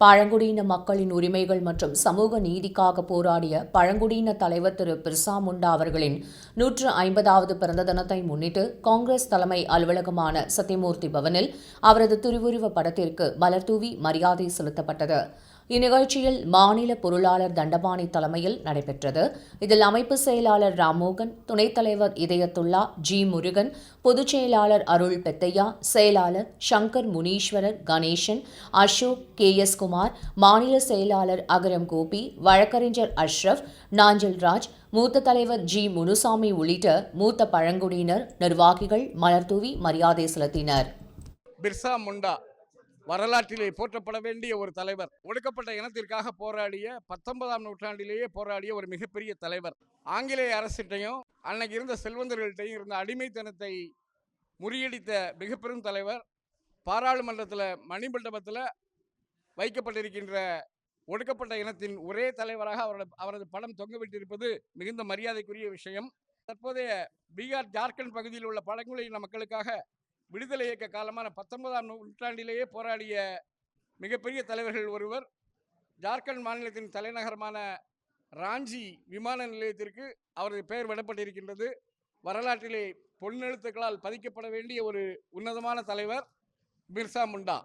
பழங்குடியின மக்களின் உரிமைகள் மற்றும் சமூக நீதிக்காக போராடிய பழங்குடியின தலைவர் திரு பிர்சா முண்டா அவர்களின் நூற்று ஐம்பதாவது பிறந்த தினத்தை முன்னிட்டு காங்கிரஸ் தலைமை அலுவலகமான சத்யமூர்த்தி பவனில் அவரது திருவுருவ படத்திற்கு மலர்தூவி மரியாதை செலுத்தப்பட்டது. இந்நிகழ்ச்சியில் மாநில பொருளாளர் தண்டபாணி தலைமையில் நடைபெற்றது. இதில் அமைப்பு செயலாளர் ராமோகன் துணைத் தலைவர் இதயத்துல்லா ஜி முருகன் பொதுச் செயலாளர் அருள் பெத்தையா செயலாளர் சங்கர் முனீஸ்வரர் கணேசன் அசோக் கே எஸ் குமார் மாநில செயலாளர் அகரம் கோபி வழக்கறிஞர் அஷ்ரப் நாஞ்சல் ராஜ் மூத்த தலைவர் ஜி முனுசாமி உள்ளிட்ட மூத்த பழங்குடியினர் நிர்வாகிகள் மலர்தூவி மரியாதை செலுத்தினர். பிர்சா முண்டா வரலாற்றிலே போற்றப்பட வேண்டிய ஒரு தலைவர். ஒடுக்கப்பட்ட இனத்திற்காக போராடிய பத்தொன்பதாம் நூற்றாண்டிலேயே போராடிய ஒரு மிகப்பெரிய தலைவர். ஆங்கிலேய அரசிட்டையும் அன்னைக்கு இருந்த செல்வந்தர்கள்ட்டையும் இருந்த அடிமைத்தனத்தை முறியடித்த மிக பெரும் தலைவர் பாராளுமன்றத்தில் மணிமண்டபத்தில் வைக்கப்பட்டிருக்கின்ற ஒடுக்கப்பட்ட இனத்தின் ஒரே தலைவராக அவரது அவரது படம் தொங்கவிட்டிருப்பது மிகுந்த மரியாதைக்குரிய விஷயம். தற்போதைய பீகார் ஜார்க்கண்ட் பகுதியில் உள்ள பழங்குடியின மக்களுக்காக விடுதலை இயக்க காலமான பத்தொன்பதாம் நூற்றாண்டிலேயே போராடிய மிகப்பெரிய தலைவர்கள் ஒருவர் ஜார்க்கண்ட் மாநிலத்தின் தலைநகரமான ராஞ்சி விமான நிலையத்திற்கு அவரது பெயர் விடப்பட்டிருக்கின்றது. வரலாற்றிலே பொன்னெழுத்துக்களால் பதிக்கப்பட வேண்டிய ஒரு உன்னதமான தலைவர் பிர்சா முண்டா.